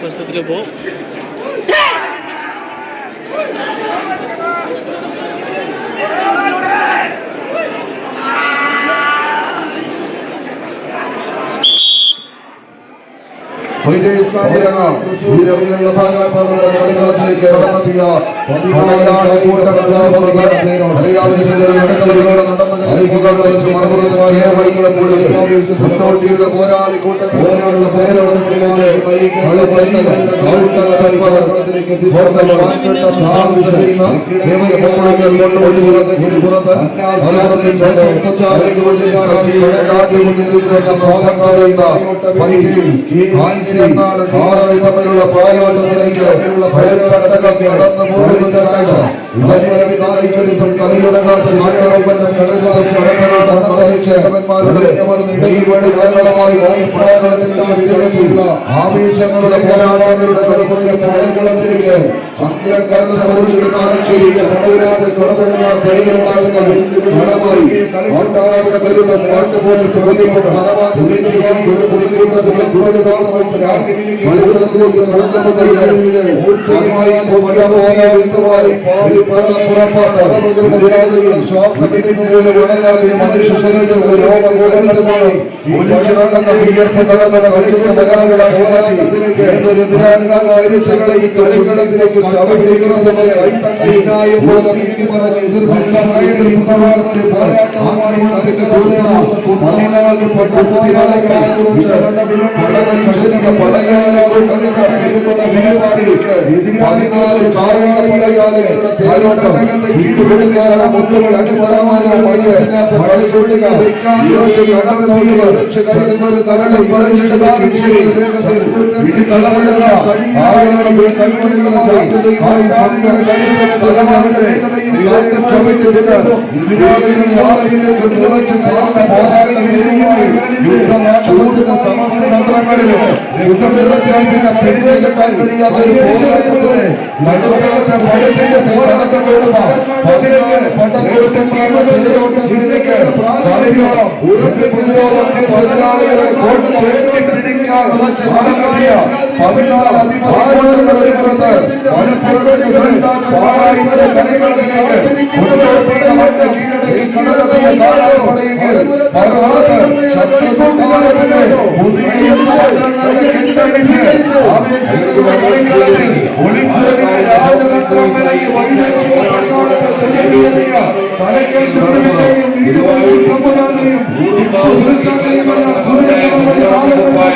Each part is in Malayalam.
Parça travou. കളിക്കളത്തിലേക്ക് കടന്നെത്തിയ നടന്ന പോരാളി കൂട്ടത്തിലുള്ള തേരോടത്തിലേക്ക് ആളുകൾ തമ്മിലുള്ള പോരാട്ടത്തിലേക്ക് കടന്നു പോകുന്ന കാഴ്ച വരിവരവിനായിക്കരിതും കവിയുടങ്ങാത്ത നാട്ടറമ്പന്റെ കടലുകൾ ചടങ്ങുകൾ നടന്നിച്ച് ഇടയിൽ വേണ്ടി നിരന്തരമായി പോരാട്ടത്തിലേക്ക് വിരമിക്കുക ആവേശങ്ങളുടെ പോരാട്ടങ്ങളുടെ കടപെടുന്ന കഴിവുണ്ടാകുന്ന വെല്ലുവിളികളുമായി ഓട്ടാറുടെ വരുന്ന പാട്ടുപോലെ തോന്നിക്കൊണ്ട് പദമാറ്റം ഒരു പല ഗുണങ്ങളിലെ മനുഷ്യ ശരീരത്തിലെ രോഗകൂടങ്ങളുമായി ഒലിച്ചിറങ്ങുന്ന വിയർപ്പ് കടന്ന വലിയ നഗരങ്ങളാക്കി മാറ്റി ഏതൊരു എതിരാളികളായ ഈ കളികളിലേക്ക് ചവപിടിക്കുന്നത് വരെ അതിനായ ബോധം ഇന്ത്യ പറഞ്ഞ വിനോദാടിക്ക് പതിനാല് കായങ്ങൾ പടയാളെ താഴോട്ട് വീട്ടുപിടിക്കാനുള്ള മുട്ടുകൾ അടിമറമാനോ മനസ്സില്ലാത്ത യുദ്ധനാശത്തിന്റെ സമസ്ത തന്ത്രങ്ങളിലും യുദ്ധം നിറച്ചാൽ പിന്നെ പിടിച്ചു കെട്ടാൻ കഴിയാത്ത ഒരു പോരാളികളെ നടുത്തളത്തെ പടത്തിന്റെ പോരാട്ടം കൊടുത്ത പതിനേഴ് പട്ടം കൊടുത്ത ജില്ലയ്ക്ക് പ്രാതിനിധ്യം ഉറപ്പിച്ചതിനോടൊപ്പം പതിനാളുകളെ കോട്ട് തലക്കൽ ചന്ദ്രനെയും വീരുവംശി തമ്പുരാനെയും ടിപ്പു സുൽത്താനെയും എല്ലാം കുതിരകളും വഴി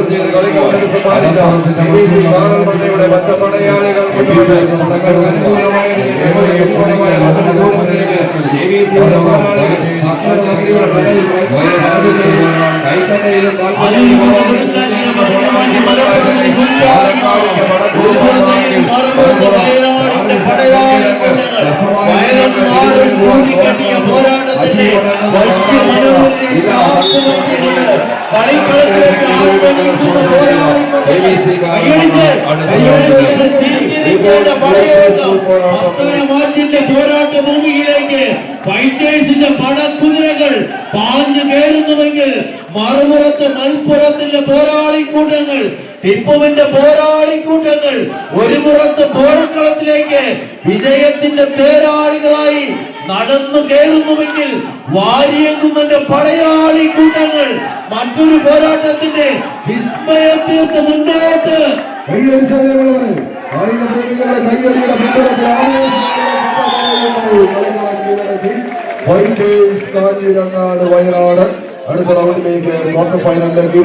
അത് കേൾപ്പിച്ച കാലങ്ങളാണ് ഉയർന്നിച്ച് മണപ്പുറം സ്വീകരിച്ച് വയലന്മാരും കൂടിക്കെട്ടിയ പോരാട്ടത്തിന്റെ വശ്യമനോഹരനെ പത്തനമാറ്റിന്റെ പോരാട്ട ഭൂമിയിലേക്ക് ഫൈറ്റേഴ്സിന്റെ പടക്കുതിരകൾ പാഞ്ഞു കയറുന്നുവെങ്കിൽ മറുപുറത്ത് മൽപ്പുറത്തിന്റെ പോരാളിക്കൂട്ടങ്ങൾ ടിപ്പുവിന്റെ പോരാളിക്കൂട്ടങ്ങൾ ഒരു പുറത്ത് പോർക്കളത്തിലേക്ക് വിജയത്തിന്റെ തേരാളികളായി നടന്നു കയറുന്നുവെങ്കിൽ വാരിയങ്കുന്നന്റെ പടയാളി കൂട്ടങ്ങൾ. മറ്റൊരു പോരാട്ടത്തിന്റെ വിസ്മയത്തീർത്ത് മുന്നോട്ട്. വയനാട്. അടുത്ത റൗണ്ടിലേക്ക് ക്വാർട്ടർ ഫൈനലിലേക്ക്